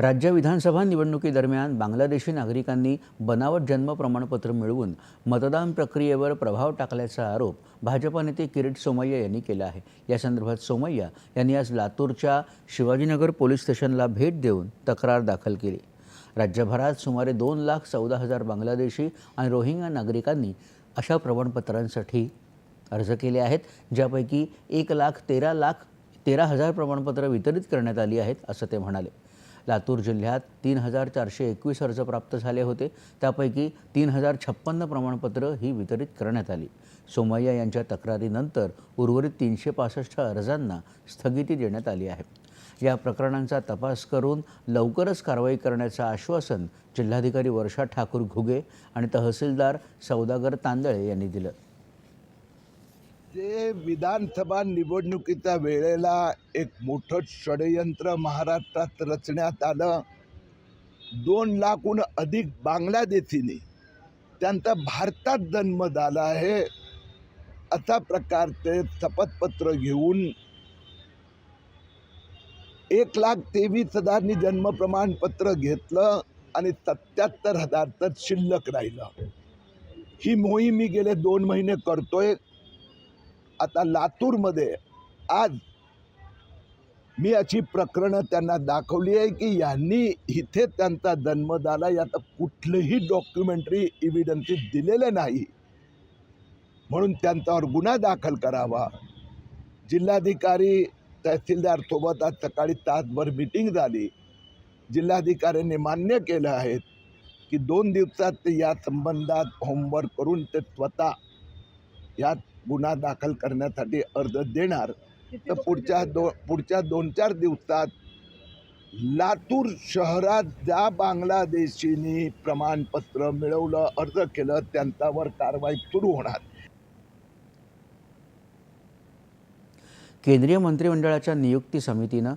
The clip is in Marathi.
राज्य विधानसभा निवडणुकीदरम्यान बांगलादेशी नागरिकांनी बनावट जन्म प्रमाणपत्र मिळवून मतदान प्रक्रियेवर प्रभाव टाकल्याचा आरोप भाजपा नेते किरीट सोमय्या यांनी केला आहे. या संदर्भात सोमय्या यांनी आज लातूरच्या शिवाजीनगर पोलीस स्टेशनला भेट देऊन तक्रार दाखल केली. राज्यभरात सुमारे दोन लाख चौदा हजार बांगलादेशी आणि रोहिंग्या नागरिकांनी अशा प्रमाणपत्रांसाठी अर्ज केले आहेत ज्यापैकी एक लाख तेरा लाख तेरा हजार प्रमाणपत्र वितरित करण्यात आली आहेत असं ते म्हणाले. लातूर जिल्ह्यात तीन हजार चारशे एकवीस अर्ज प्राप्त झाले होते. त्यापैकी तीन हजार छप्पन्न प्रमाणपत्र ही वितरित करण्यात आली. सोमय्या यांच्या तक्रारीनंतर उर्वरित तीनशे पासष्ट अर्जांना स्थगिती देण्यात आली आहे. या प्रकरणांचा तपास करून लवकरच कारवाई करण्याचं आश्वासन जिल्हाधिकारी वर्षा ठाकूर घुगे आणि तहसीलदार सौदागर तांदळे यांनी दिलं. जे विधानसभा निवडणुकीच्या वेळेला एक मोठं षडयंत्र महाराष्ट्रात रचण्यात आलं. दोन लाखहून अधिक बांगलादेशींनी त्यांचा भारतात जन्म झाला आहे. अशा प्रकारचे शपथपत्र घेऊन एक लाख तेवीस हजारनी जन्म प्रमाणपत्र घेतलं आणि सत्याहत्तर हजारचं शिल्लक राहिलं. ही मोहीम मी गेले दोन महिने करतोय. आता लातूरमध्ये आज मी अशी प्रकरणं त्यांना दाखवली आहे की यांनी इथे त्यांचा जन्म झाला यात कुठलंही डॉक्युमेंटरी इव्हिडन्सेस दिलेलं नाही. म्हणून त्यांच्यावर गुन्हा दाखल करावा. जिल्हाधिकारी तहसीलदार सोबत आज सकाळी तासभर मिटिंग झाली. जिल्हाधिकाऱ्यांनी मान्य केलं आहे की दोन दिवसात ते या संबंधात होमवर्क करून ते स्वतः यात गुन्हा दाखल करण्यासाठी अर्ज देणार. तर पुढच्या दो पुढच्या दोन चार दिवसात लातूर शहरात ज्या बांगलादेशींनी प्रमाणपत्र मिळवलं अर्ज केलं त्यांच्यावर कारवाई सुरू होणार. केंद्रीय मंत्रिमंडळाच्या नियुक्ती समितीनं